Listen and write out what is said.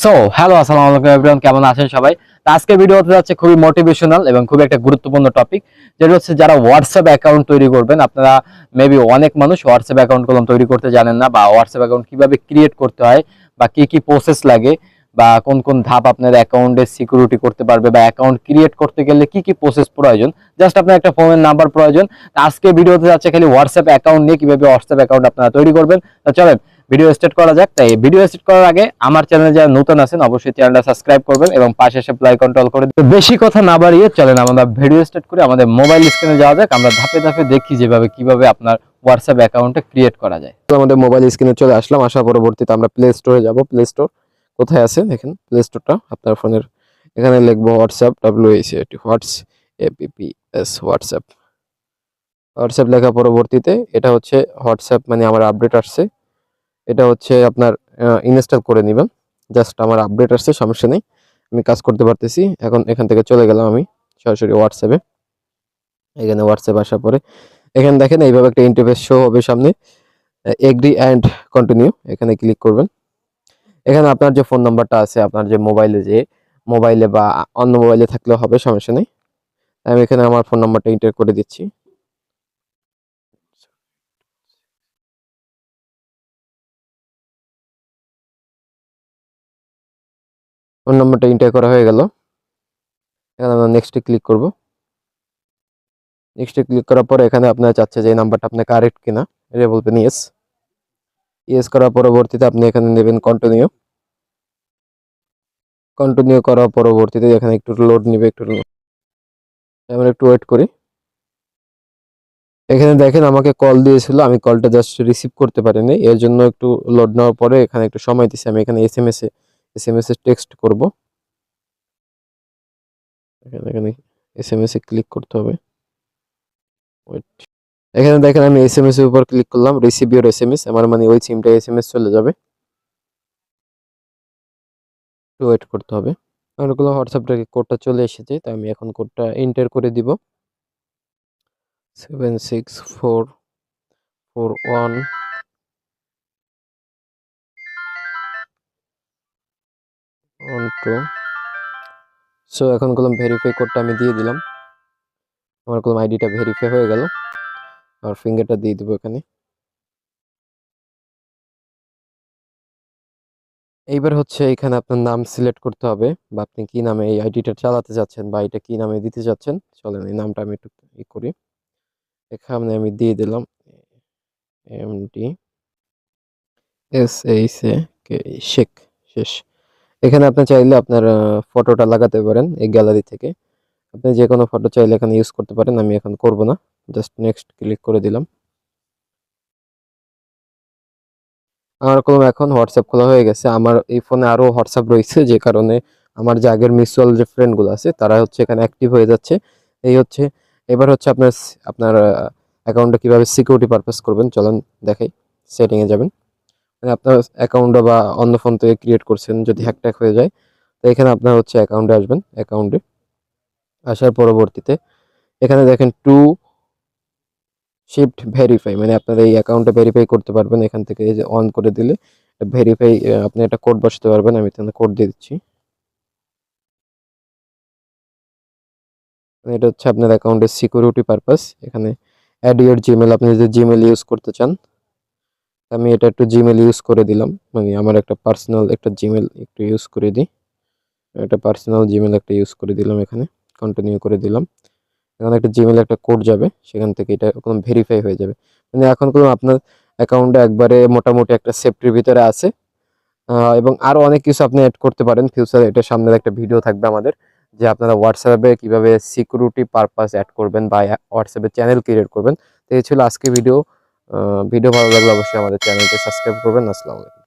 So hello আসসালামু আলাইকুম everyone কেমন আছেন সবাই? আজকে ভিডিও হতে যাচ্ছে খুবই মোটিভেশনাল এবং খুবই একটা গুরুত্বপূর্ণ টপিক যেটা হচ্ছে যারা হোয়াটসঅ্যাপ অ্যাকাউন্ট তৈরি করবেন, আপনারা মেবি অনেক মানুষ হোয়াটসঅ্যাপ অ্যাকাউন্ট কলম তৈরি করতে জানেন না, বা হোয়াটসঅ্যাপ অ্যাকাউন্ট কীভাবে ক্রিয়েট করতে হয়, বা কি কি প্রসেস লাগে, বা কোন কোন ধাপ আপনার অ্যাকাউন্টে সিকিউরিটি করতে পারবে, বা অ্যাকাউন্ট ক্রিয়েট করতে গেলে কি কি প্রসেস প্রয়োজন। জাস্ট আপনার একটা ফোনের নাম্বার প্রয়োজন। আজকে ভিডিওতে যাচ্ছে খালি হোয়াটসঅ্যাপ অ্যাকাউন্ট নিয়ে কীভাবে হোয়াটসঅ্যাপ অ্যাকাউন্ট আপনারা তৈরি করবেন। তো চলেন ভিডিও স্টার্ট করা যাক। তাই ভিডিও স্টার্ট করার আগে আমার চ্যানেলে যারা নতুন আছেন, অবশ্যই চ্যানেলটা সাবস্ক্রাইব করবেন এবং পাশে এসে প্লাই কন্ট্রোল করে দিবেন। বেশি কথা না বাড়িয়ে চলেন, আমরা ভিডিও স্টার্ট করে। আমাদের মোবাইল স্ক্রিনে যাওয়া যাক, আমরা ধাপে ধাপে দেখি যেভাবে, কীভাবে আপনার হোয়াটসঅ্যাপ অ্যাকাউন্টে ক্রিয়েট করা যায়। তো আমাদের মোবাইল স্ক্রিনে চলে আসলাম। আসার পরবর্তীতে আমরা প্লে স্টোরে যাব। প্লে স্টোর কোথায় আছে? দেখেন প্লে স্টোরটা আপনার ফোনের এখানে লিখব WhatsApp W AC whats APP S WhatsApp WhatsApp লেখা পরবর্তীতে, এটা হচ্ছে হোয়াটসঅ্যাপ মানে আমার আপডেট আসছে। এটা হচ্ছে আপনার ইনস্টল করে নেবেন। জাস্ট আমার আপডেট আসছে, সমস্যা নেই। আমি কাজ করতে পারতেছি। এখন এখান থেকে চলে গেলাম আমি সরাসরি হোয়াটসঅ্যাপে এখানে হোয়াটসঅ্যাপ আসার পরে, এখানে দেখেন এইভাবে একটা ইন্টারফেস শো হবে সামনে। এগ্রি অ্যান্ড কন্টিনিউ এখানে ক্লিক করবেন। এখানে আপনার যে ফোন নাম্বারটা আছে, আপনার যে মোবাইলে যে মোবাইলে বা অন্য মোবাইলে থাকলেও হবে, সমস্যা নেই। আমি এখানে আমার ফোন নাম্বারটা এন্টার করে দিচ্ছি। ফোন নাম্বারটা এন্টার করা হয়ে গেল। এখানে আমরা নেক্সটে ক্লিক করব। নেক্সটে ক্লিক করার পরে এখানে আপনার চাচ্ছে যে এই নাম্বারটা আপনার কারেক্ট কিনা। এটা বলবেন ইয়েস ইয়েস করার পরবর্তীতে আপনি এখানে নেবেন কন্টিনিউ কন্টিনিউ করার পরবর্তীতে এখানে একটু লোড নিবে, একটু আমরা একটু ওয়েট করি। এখানে দেখেন আমাকে কল দিয়েছিল, আমি কলটা জাস্ট রিসিভ করতে পারিনি। এর জন্য একটু লোড নেওয়ার পরে এখানে একটু সময় দিছি আমি এখানে এস এম এস এ এস এম এস এ টেক্সট করব। এখানে এখানে এস এম এস এ ক্লিক করতে হবে। ওয়েট এখানে দেখেন আমি এস এম এস এর উপর ক্লিক করলাম receive your S M S আমার মানে ওই সিমটা এস এম এস চলে যাবে। একটু ওয়েট করতে হবে। অনেকগুলো হোয়াটসঅ্যাপটাকে কোডটা চলে এসেছে, তাই আমি এখন কোডটা এন্টার করে দিব। Seven six four four one two so এখন কলম ভেরিফাই কোডটা আমি দিয়ে দিলাম। আমার কলম আইডিটা ভেরিফাই হয়ে গেল। আর ফিঙ্গারটা দিয়ে দেবো এখানে। এইবার হচ্ছে এখানে আপনার নাম সিলেক্ট করতে হবে বা আপনি কি নামে এই আইডিটা চালাতে যাচ্ছেন বা এটা কি নামে দিতে যাচ্ছেন। চলেন এই নামটা আমি একটু ই করি। এখানে আমি দিয়ে দিলাম M D S H A K Sheikh, শেষ। এখানে আপনি চাইলে আপনার ফটোটা লাগাতে পারেন এই গ্যালারি থেকে। আপনি যে কোনো ফটো চাইলে এখানে ইউজ করতে পারেন, আমি এখন করব না। জাস্ট নেক্সট ক্লিক করে দিলাম। আমার কলম এখন হোয়াটসঅ্যাপ খোলা হয়ে গেছে। আমার এই ফোনে আরও হোয়াটসঅ্যাপ রয়েছে, যে কারণে আমার যে আগের মিউচুয়াল যে ফ্রেন্ডগুলো আছে, তারা হচ্ছে এখানে অ্যাক্টিভ হয়ে যাচ্ছে। এই হচ্ছে, এবার হচ্ছে আপনার আপনার অ্যাকাউন্টটা কীভাবে সিকিউরিটি পারপাস করবেন, চলেন দেখাই। সেটিংয়ে যাবেন। আপনার অ্যাকাউন্টটা বা অন্য ফোন থেকে ক্রিয়েট করছেন, যদি হ্যাক ট্যাক হয়ে যায়, তো এখানে আপনার হচ্ছে অ্যাকাউন্টে আসবেন অ্যাকাউন্টে আসার পরবর্তীতে, এখানে দেখেন টু শিফট ভেরিফাই মানে আপনার এই অ্যাকাউন্টটা ভেরিফাই করতে পারবেন, এখান থেকে এই যে অন করে দিলে ভেরিফাই আপনি একটা কোড বসাতে পারবেন, আমি তাহলে কোড দিয়ে দিচ্ছি। মানে এটা হচ্ছে আপনার অ্যাকাউন্টের সিকিউরিটি পারপাস এখানে অ্যাড ইউর জিমেল আপনি যদি জিমেল ইউজ করতে চান আমি এটা একটু জিমেল ইউজ করে দিলাম। মানে আমার একটা পার্সোনাল একটা জিমেল একটু ইউজ করে দিই। একটা পার্সোনাল জিমেল একটা ইউজ করে দিলাম এখানে। কন্টিনিউ করে দিলাম। এখানে একটা জিমেল একটা কোড যাবে। সেখান থেকে এটা কোনো ভেরিফাই হয়ে যাবে। মানে এখন কোনো আপনার অ্যাকাউন্টে একবারে মোটামুটি একটা সেফটির ভিতরে আছে। এবং আরও অনেক কিছু আপনি অ্যাড করতে পারেন। ফিউচারে এটা সামনের একটা ভিডিও থাকবে আমাদের। যে আপনারা হোয়াটসঅ্যাপে কীভাবে সিকিউরিটি পারপাস অ্যাড করবেন বা হোয়াটসঅ্যাপে চ্যানেল ক্রিয়েট করবেন। তো এই ছিল আজকে ভিডিও ভিডিও ভালো লাগলে অবশ্যই আমাদের চ্যানেলকে সাবস্ক্রাইব করবেন। আসসালামু